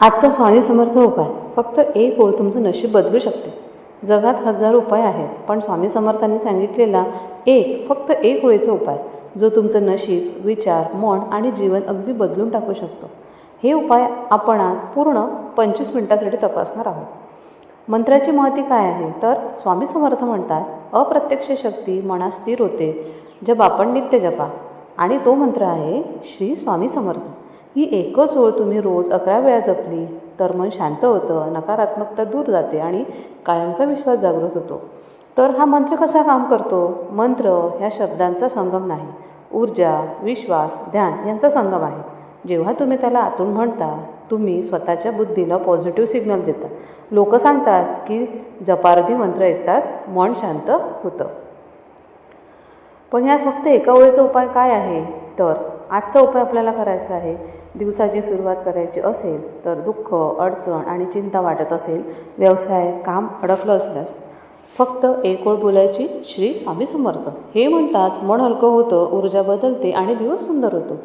आजचा स्वामी समर्थ उपाय. फक्त एक ओळ तुमचं नशीब बदलू शकते. जगात हजार उपाय आहेत पण स्वामी समर्थांनी सांगितलेला एक फक्त एक ओळीचा उपाय जो तुमचं नशीब विचार मन आणि जीवन अगदी बदलून टाकू शकतो. हे उपाय आपण आज पूर्ण पंचवीस मिनिटासाठी तपासणार आहोत. मंत्राची महती काय आहे? तर स्वामी समर्थ म्हणतात अप्रत्यक्ष शक्ती मनात स्थिर होते जप आपण नित्य जपा. आणि तो मंत्र आहे श्री स्वामी समर्थ. ही एकच ओळ तुम्ही रोज अकरा वेळा जपली तर मन शांत होतं नकारात्मकता दूर जाते आणि कायमचा विश्वास जागृत होतो. तर हा मंत्र कसा काम करतो? मंत्र ह्या शब्दांचा संगम नाही. ऊर्जा विश्वास ध्यान यांचा संगम आहे. जेव्हा तुम्ही त्याला आतून म्हणता तुम्ही स्वतःच्या बुद्धीला पॉझिटिव्ह सिग्नल देता. लोक सांगतात की जपारधी मंत्र ऐकताच मन शांत होतं. पण यात फक्त एका ओळीचा उपाय काय आहे? तर आजचा उपाय आपल्याला करायचा आहे. दिवसाची सुरुवात करायची असेल तर दुःख अडचण आणि चिंता वाटत असेल व्यवसाय काम अडकलं असल्यास फक्त एक ओळ बोलायची श्री स्वामी समर्थ. हे म्हणताच मन हलकं होतं ऊर्जा बदलते आणि दिवस सुंदर होतो.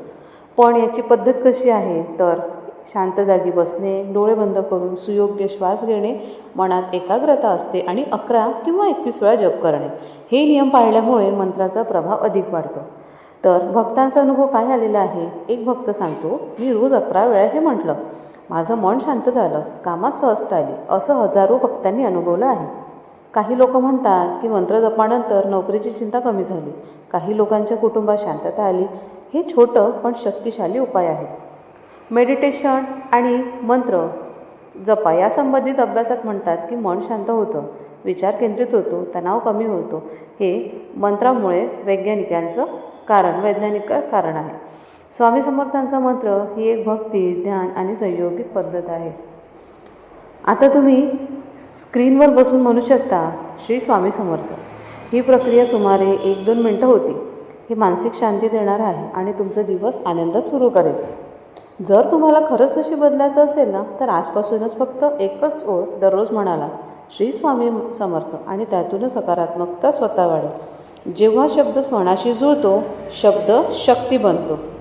पण याची पद्धत कशी आहे? तर शांत जागी बसणे डोळे बंद करून सुयोग्य श्वास घेणे मनात एकाग्रता असते आणि अकरा किंवा एकवीस वेळा जप करणे. हे नियम पाळल्यामुळे मंत्राचा प्रभाव अधिक वाढतो. तर भक्तांचा अनुभव काय आलेला आहे? एक भक्त सांगतो मी रोज अकरा वेळा हे म्हटलं. माझं मन शांत झालं. कामात सहजता आली. असं हजारो भक्तांनी अनुभवलं आहे. काही लोक म्हणतात की मंत्र जपानंतर नोकरीची चिंता कमी झाली. काही लोकांच्या कुटुंबात शांतता आली. हे छोटं पण शक्तिशाली उपाय आहे. मेडिटेशन आणि मंत्र जपा. या संबंधित अभ्यासात म्हणतात की मन शांत होतं. विचार केंद्रित होतो. तणाव कमी होतो. हे मंत्रामुळे वैज्ञानिकांचं कारण वैज्ञानिक कारण आहे. स्वामी समर्थांचा मंत्र ही एक भक्ती ध्यान आणि संयोगिक पद्धत आहे. आता तुम्ही स्क्रीनवर बसून म्हणू शकता श्री स्वामी समर्थ. ही प्रक्रिया सुमारे एक दोन मिनटं होती. हे मानसिक शांती देणार आहे आणि तुमचा दिवस आनंदात सुरू करेल. जर तुम्हाला खरंच नशीब बदलायचं असेल ना तर आजपासूनच फक्त एकच ओळ दररोज म्हणाला श्री स्वामी समर्थ. आणि त्यातूनच सकारात्मकता स्वतः वाढेल. जेव्हा शब्द स्वनाशी जुळतो शब्द शक्ती बनतो.